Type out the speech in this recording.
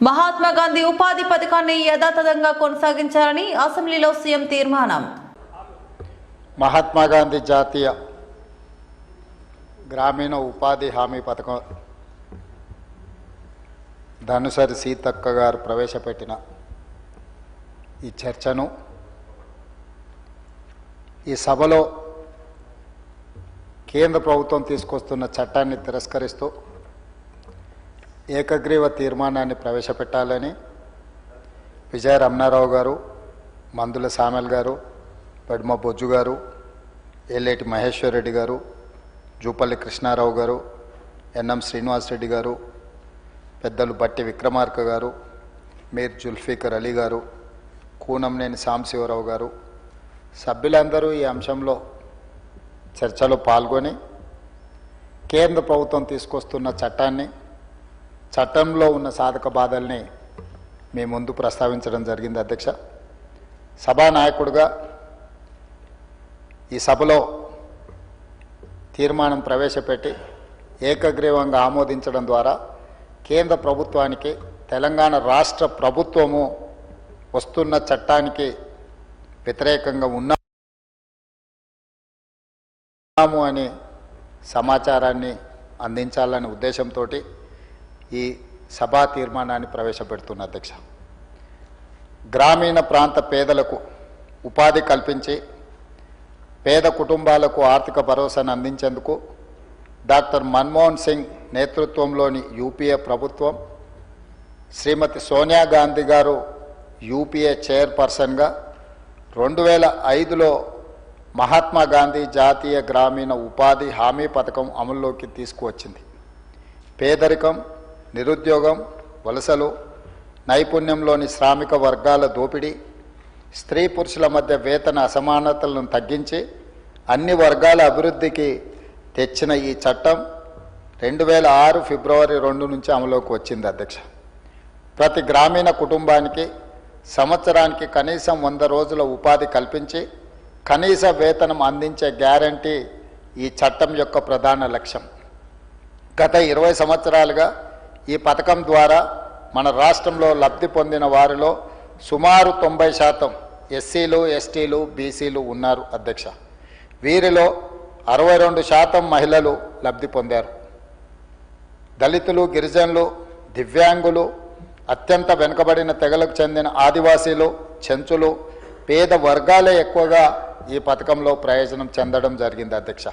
మహాత్మా గాంధీ ఉపాధి పథకాన్ని యథాతథంగా కొనసాగించాలని అసెంబ్లీలో సీఎం తీర్మానం. మహాత్మా గాంధీ జాతీయ గ్రామీణ ఉపాధి హామీ పథకం ధనుసరి సీతక్క గారు ప్రవేశపెట్టిన ఈ చర్చను ఈ సభలో కేంద్ర ప్రభుత్వం తీసుకొస్తున్న చట్టాన్ని తిరస్కరిస్తూ ఏకగ్రీవ తీర్మానాన్ని ప్రవేశపెట్టాలని విజయ రమణారావు గారు మందుల సామెల్ గారు పద్మ బొజ్జు గారు ఏలేటి మహేశ్వర్ రెడ్డి గారు జూపల్లి కృష్ణారావు గారు ఎన్ఎం శ్రీనివాసరెడ్డి గారు పెద్దలు బట్టి విక్రమార్క గారు మీర్ జుల్ఫీకర్ అలీ గారు కూనంనేని సాంశివరావు గారు సభ్యులందరూ ఈ అంశంలో చర్చలో పాల్గొని కేంద్ర ప్రభుత్వం తీసుకొస్తున్న చట్టాన్ని చట్టంలో ఉన్న సాధక బాధల్ని మీ ముందు ప్రస్తావించడం జరిగింది అధ్యక్ష. సభానాయకుడుగా ఈ సభలో తీర్మానం ప్రవేశపెట్టి ఏకగ్రీవంగా ఆమోదించడం ద్వారా కేంద్ర ప్రభుత్వానికి తెలంగాణ రాష్ట్ర ప్రభుత్వము వస్తున్న చట్టానికి వ్యతిరేకంగా ఉన్నాము అని సమాచారాన్ని అందించాలనే ఉద్దేశంతో ఈ సభా తీర్మానాన్ని ప్రవేశపెడుతున్న అధ్యక్ష. గ్రామీణ ప్రాంత పేదలకు ఉపాధి కల్పించి పేద కుటుంబాలకు ఆర్థిక భరోసాను అందించేందుకు డాక్టర్ మన్మోహన్ సింగ్ నేతృత్వంలోని యూపీఏ ప్రభుత్వం శ్రీమతి సోనియా గాంధీ గారు యూపీఏ చైర్పర్సన్గా రెండు వేల ఐదులో మహాత్మా గాంధీ జాతీయ గ్రామీణ ఉపాధి హామీ పథకం అమల్లోకి తీసుకువచ్చింది. పేదరికం నిరుద్యోగం వలసలు నైపుణ్యంలోని శ్రామిక వర్గాల దోపిడీ స్త్రీ పురుషుల మధ్య వేతన అసమానతలను తగ్గించి అన్ని వర్గాల అభివృద్ధికి తెచ్చిన ఈ చట్టం రెండు వేల ఆరు ఫిబ్రవరి రెండు నుంచి అమలులోకి వచ్చింది అధ్యక్ష. ప్రతి గ్రామీణ కుటుంబానికి సంవత్సరానికి కనీసం వంద రోజుల ఉపాధి కల్పించి కనీస వేతనం అందించే గ్యారంటీ ఈ చట్టం యొక్క ప్రధాన లక్ష్యం. గత ఇరవై సంవత్సరాలుగా ఈ పథకం ద్వారా మన రాష్ట్రంలో లబ్ధి పొందిన వారిలో సుమారు తొంభై శాతం ఎస్సీలు ఎస్టీలు బీసీలు ఉన్నారు అధ్యక్ష. వీరిలో అరవై రెండు శాతం మహిళలు లబ్ధి పొందారు. దళితులు గిరిజనులు దివ్యాంగులు అత్యంత వెనుకబడిన తెగలకు చెందిన ఆదివాసీలు చెంచులు పేద వర్గాలే ఎక్కువగా ఈ పథకంలో ప్రయోజనం చెందడం జరిగింది అధ్యక్ష.